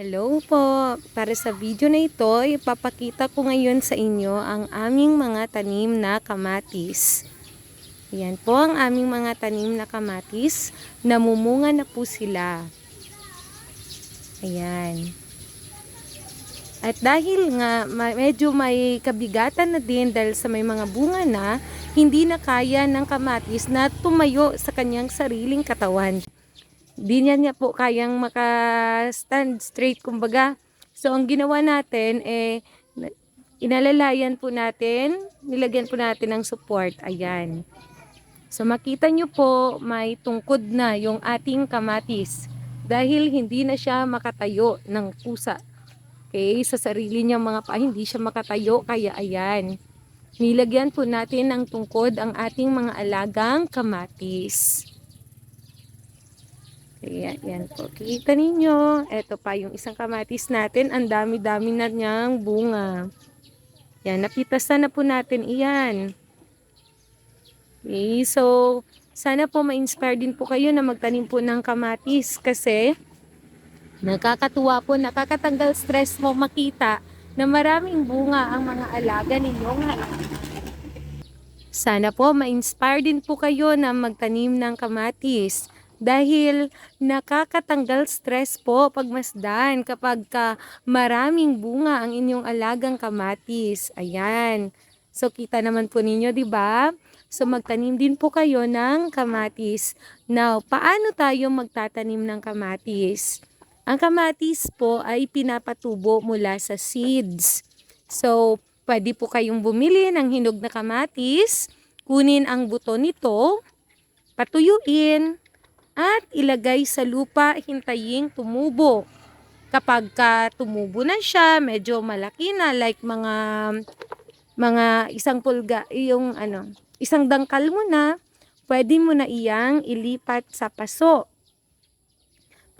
Hello po! Para sa video na ito, ipapakita ko ngayon sa inyo ang aming mga tanim na kamatis. Yan po ang aming mga tanim na kamatis. Namumunga na po sila. Ayan. At dahil nga medyo may kabigatan na din dahil sa may mga bunga na, hindi na kaya ng kamatis na tumayo sa kanyang sariling katawan. Di niya niya po kayang maka-stand straight kumbaga. So ang ginawa natin eh na- inalalayan po natin, nilagyan po natin ng support. Ayan. So makita nyo po may tungkod na yung ating kamatis dahil hindi na siya makatayo ng pusa. Okay, sa sarili niya mga pa, hindi siya makatayo kaya ayan. Nilagyan po natin ng tungkod ang ating mga alagang kamatis. Ayan, yan po. Kita ninyo, ito pa yung isang kamatis natin. Ang dami-dami na niyang bunga. Yan, napitasan na po natin iyan. Okay, so, sana po ma-inspire din po kayo na magtanim po ng kamatis kasi nakakatuwa po, nakakatanggal stress mo makita na maraming bunga ang mga alaga ninyong Sana po ma-inspire din po kayo na magtanim ng kamatis dahil nakakatanggal stress po pagmasdan kapag ka maraming bunga ang inyong alagang kamatis. Ayan. So kita naman po ninyo, 'di ba? So magtanim din po kayo ng kamatis. Now, paano tayo magtatanim ng kamatis? Ang kamatis po ay pinapatubo mula sa seeds. So, pwede po kayong bumili ng hinog na kamatis, kunin ang buto nito, patuyuin, at ilagay sa lupa, hintayin tumubo. Kapag ka tumubo na siya, medyo malaki na, like mga mga isang pulga, yung ano, isang dangkal mo na, pwede mo na iyang ilipat sa paso.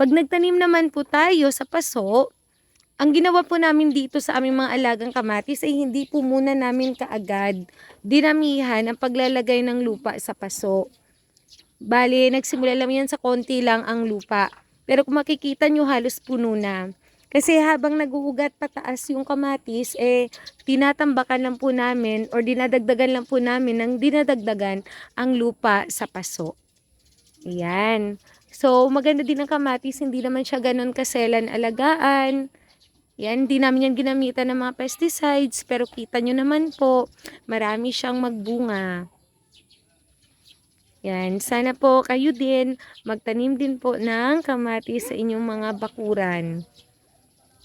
Pag nagtanim naman po tayo sa paso, ang ginawa po namin dito sa aming mga alagang kamatis ay hindi po muna namin kaagad dinamihan ang paglalagay ng lupa sa paso. Bali, nagsimula lang yan sa konti lang ang lupa. Pero kung makikita nyo, halos puno na. Kasi habang naguugat pataas yung kamatis, eh, tinatambakan lang po namin or dinadagdagan lang po namin ng dinadagdagan ang lupa sa paso. Ayan. So, maganda din ang kamatis. Hindi naman siya ganun kaselan alagaan. Yan, hindi namin yan ginamitan ng mga pesticides. Pero kita nyo naman po, marami siyang magbunga. Yan, sana po kayo din magtanim din po ng kamatis sa inyong mga bakuran.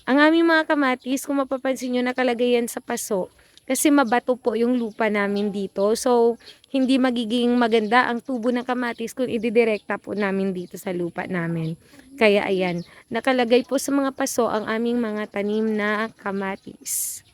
Ang aming mga kamatis, kung mapapansin nyo, nakalagay yan sa paso. Kasi mabato po yung lupa namin dito. So, hindi magiging maganda ang tubo ng kamatis kung ididirekta po namin dito sa lupa namin. Kaya ayan, nakalagay po sa mga paso ang aming mga tanim na kamatis.